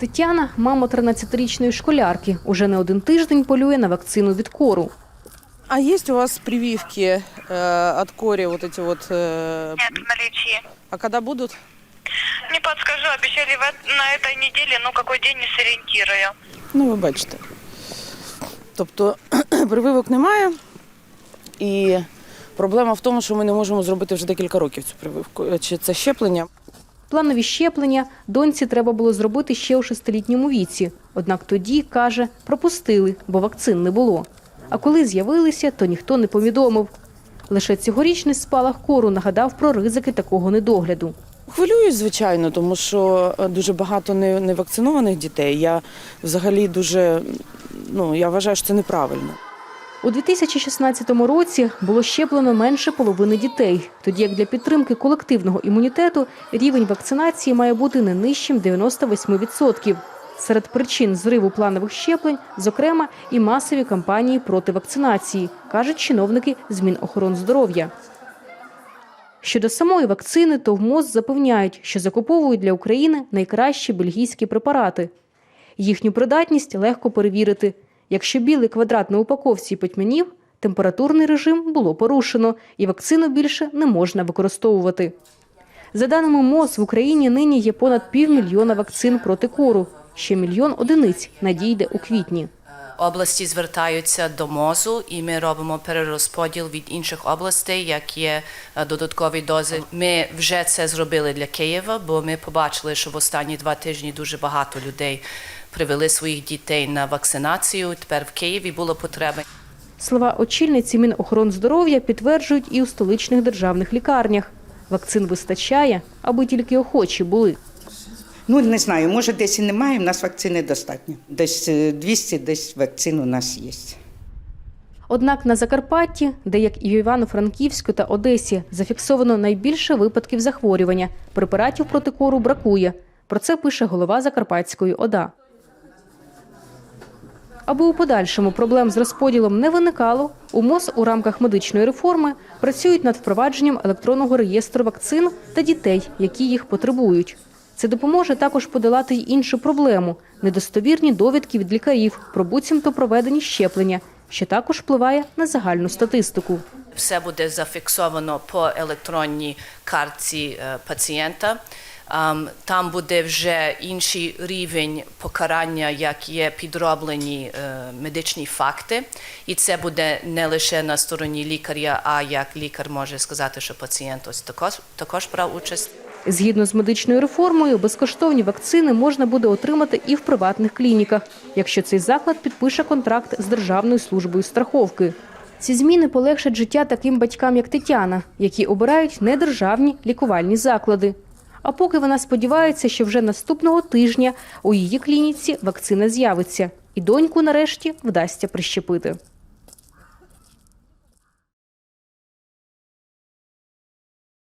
Тетяна, мама 13-річної школярки, уже не один тиждень полює на вакцину від кору. А есть у вас прививки э, от кори, вот эти вот? э, Нет, в наличии. а когда будут? Не подскажу, обещали в эт- на этой неделе, но какой день не сориентирую. Ну, ви бачите. Тобто прививок немає. І проблема в тому, що ми не можемо зробити вже декілька років цю прививку. Е, Чи це щеплення? Планові щеплення доньці треба було зробити ще у шестилітньому віці. Однак тоді, каже, пропустили, бо вакцин не було. А коли з'явилися, то ніхто не повідомив. Лише цьогорічний спалах кору нагадав про ризики такого недогляду. Хвилююсь, звичайно, тому що е, дуже багато невакцинованих дітей. Я взагалі дуже ну я вважаю, що це неправильно. У 2016 році було щеплено менше половини дітей, тоді як для підтримки колективного імунітету рівень вакцинації має бути не нижчим 98%. Серед причин зриву планових щеплень, зокрема, і масові кампанії проти вакцинації, кажуть чиновники з Мінохорондздоров'я. Щодо самої вакцини, то в МОЗ запевняють, що закуповують для України найкращі бельгійські препарати. Їхню придатність легко перевірити. Якщо білий квадрат на упаковці потьмянів, температурний режим було порушено і вакцину більше не можна використовувати. За даними МОЗ, в Україні нині є понад півмільйона вакцин проти кору. Ще мільйон одиниць надійде у квітні. Області звертаються до МОЗу, і ми робимо перерозподіл від інших областей, як є е, додаткові дози. Ми вже це зробили для Києва, бо ми побачили, що в останні два тижні дуже багато людей привели своїх дітей на вакцинацію. Тепер в Києві було потреби. Слова очільниці Мінохорондздоров'я підтверджують і у столичних державних лікарнях. Вакцин вистачає, аби тільки охочі були. Ну, не знаю, може десь і немає, в нас вакцини достатньо. Десь е, 200, десь вакцин у нас є. Однак на Закарпатті, де як і в Івано-Франківську та Одесі, зафіксовано найбільше випадків захворювання, препаратів проти кору бракує. Про це пише голова Закарпатської ОДА. Аби у подальшому проблем з розподілом не виникало, у МОЗ у рамках медичної реформи працюють над впровадженням електронного реєстру вакцин та дітей, які їх потребують. Це допоможе також подолати й іншу проблему недостовірні довідки від лікарів про буцімто проведені щеплення, що також впливає на загальну статистику. Все буде зафіксовано по електронній картці е, пацієнта. Ам, Там буде вже інший рівень покарання, як є підроблені е, медичні факти, і це буде не лише на стороні лікаря, а як лікар може сказати, що пацієнт ось також також брав участь. Згідно з медичною реформою, безкоштовні вакцини можна буде отримати і в приватних клініках, якщо цей заклад підпише контракт з Державною службою страховки. Ці зміни полегшать життя таким батькам, як Тетяна, які обирають недержавні лікувальні заклади. А поки вона сподівається, що вже наступного тижня у її клініці вакцина з'явиться, і доньку нарешті вдасться прищепити.